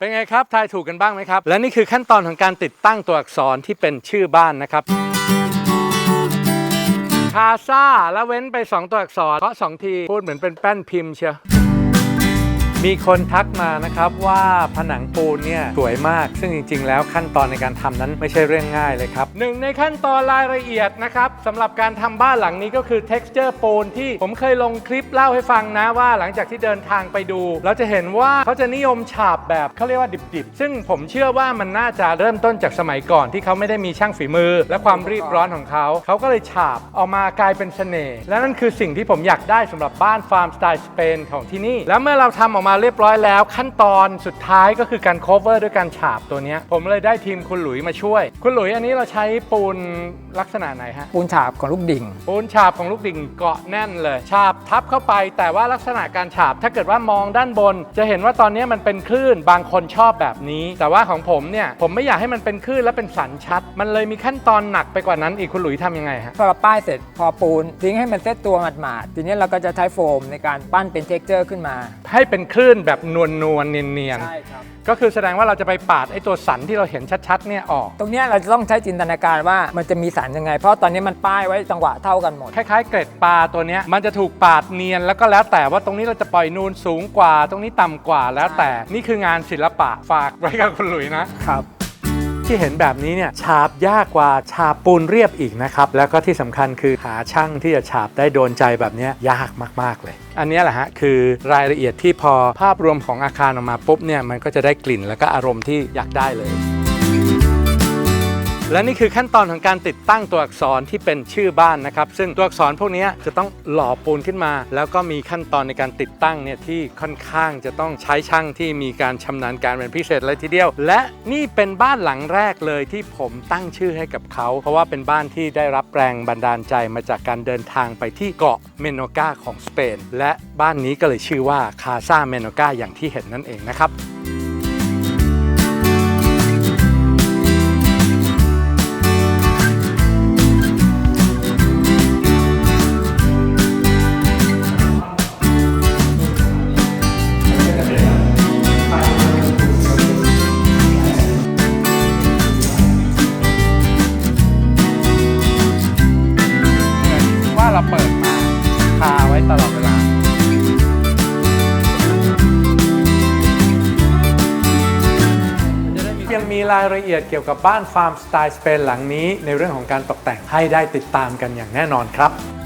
เป็นไงครับ ทายถูกกันบ้างไหมครับ และนี่คือขั้นตอนของการติดตั้งตัวอักษรที่เป็นชื่อบ้านนะครับคาซาแล้วเว้นไป 2 ตัวอักษรเพราะสองที พูดเหมือนเป็นแป้นพิมพ์เชียว มีคนทักมานะครับว่าผนังปูนเนี่ยสวยมาก ซึ่งจริง ๆ แล้วขั้นตอนในการทำนั้นไม่ใช่เรื่องง่ายเลยครับหนึ่งในขั้นตอนรายละเอียดนะครับสำหรับการทำบ้านหลังนี้ก็คือ texture ปูนที่ผมเคยลงคลิปเล่าให้ฟังนะว่าหลังจากที่เดินทางไปดู เราจะเห็นว่าเขาจะนิยมฉาบแบบเขาเรียกว่าดิบๆ ซึ่งผมเชื่อว่ามันน่าจะเริ่มต้นจากสมัยก่อนที่เขาไม่ได้มีช่างฝีมือ และความรีบร้อนของเขา เขาก็เลยฉาบออกมากลายเป็นเสน่ห์และนั่นคือสิ่งที่ผมอยากได้สำหรับบ้านฟาร์มสไตล์สเปนของที่นี่ แล้วเมื่อเราทำออกมาเรียบร้อยแล้ว ขั้นตอนสุดท้ายก็คือการ cover ด้วยการฉาบตัวเนี้ยผมเลยได้ทีมคุณหลุยมาช่วย คุณหลุยอันนี้เราใช้ปูนลักษณะไหนฮะปูนฉาบของลูกดิ่ง ปูนฉาบของลูกดิ่งเกาะแน่นเลย ฉาบทับเข้าไป แต่ว่าลักษณะการฉาบถ้าเกิดว่ามองด้านบน จะเห็นว่าตอนนี้มันเป็นคลื่นบางคนชอบแบบนี้ แต่ว่าของผมเนี่ยผมไม่อยากให้มันเป็นคลื่นและเป็นสันชัด มันเลยมีขั้นตอนหนักไปกว่านั้นอีกคุณหลุยทำยังไงฮะพอเราป้ายเสร็จพอปูนทิ้งให้มันเซตตัวหมาดๆทีนี้เราก็จะใช้โฟมในการปั้นเป็นเท็กเจอร์ขึ้นมาให้เป็นคลื่นแบบนวลนวลๆเนียนใช่ครับๆก็คือแสดงว่าเราจะไปปาดไอ้ตัวสันที่เราเห็นชัดๆเนี่ยออก ตรงเนี้ยเราจะต้องใช้จินตนาการว่ามันจะมีสารยังไง เพราะตอนนี้มันป้ายไว้จังหวะเท่ากันหมด คล้ายๆ เกล็ดปลาตัวเนี้ยมันจะถูกปาดเนียนแล้วก็แล้วแต่ว่าตรงนี้เราจะปล่อยนูนสูงกว่า ตรงนี้ต่ำกว่าแล้วแต่นี่คืองานศิลปะฝากไว้กับคุณหลุยนะครับ ที่เห็นแบบนี้เนี่ยฉาบยากกว่าฉาบปูนเรียบอีกนะครับแล้วก็ที่สำคัญคือหาช่างที่จะฉาบได้โดนใจแบบนี้ยากมาก ๆ เลย อันนี้แหละฮะคือรายละเอียดที่พอภาพรวมของอาคารออกมาปุ๊บเนี่ยมันก็จะได้กลิ่นแล้วก็อารมณ์ที่อยากได้เลย และนี่คือขั้นตอนของการติดตั้งตัวอักษรที่เป็นชื่อบ้านนะครับ ซึ่งตัวอักษรพวกนี้จะต้องหล่อปูนขึ้นมา แล้วก็มีขั้นตอนในการติดตั้งเนี่ยที่ค่อนข้างจะต้องใช้ช่างที่มีการชำนาญการเป็นพิเศษเลยทีเดียว และนี่เป็นบ้านหลังแรกเลยที่ผมตั้งชื่อให้กับเขา เพราะว่าเป็นบ้านที่ได้รับแรงบันดาลใจมาจากการเดินทางไปที่เกาะเมโนกาของสเปน และบ้านนี้ก็เลยชื่อว่าคาซาเมโนกาอย่างที่เห็นนั่นเองนะครับ รายละเอียดเกี่ยวกับบ้านฟาร์มสไตล์สเปนหลังนี้ ในเรื่องของการตกแต่งให้ได้ติดตามกันอย่างแน่นอนครับ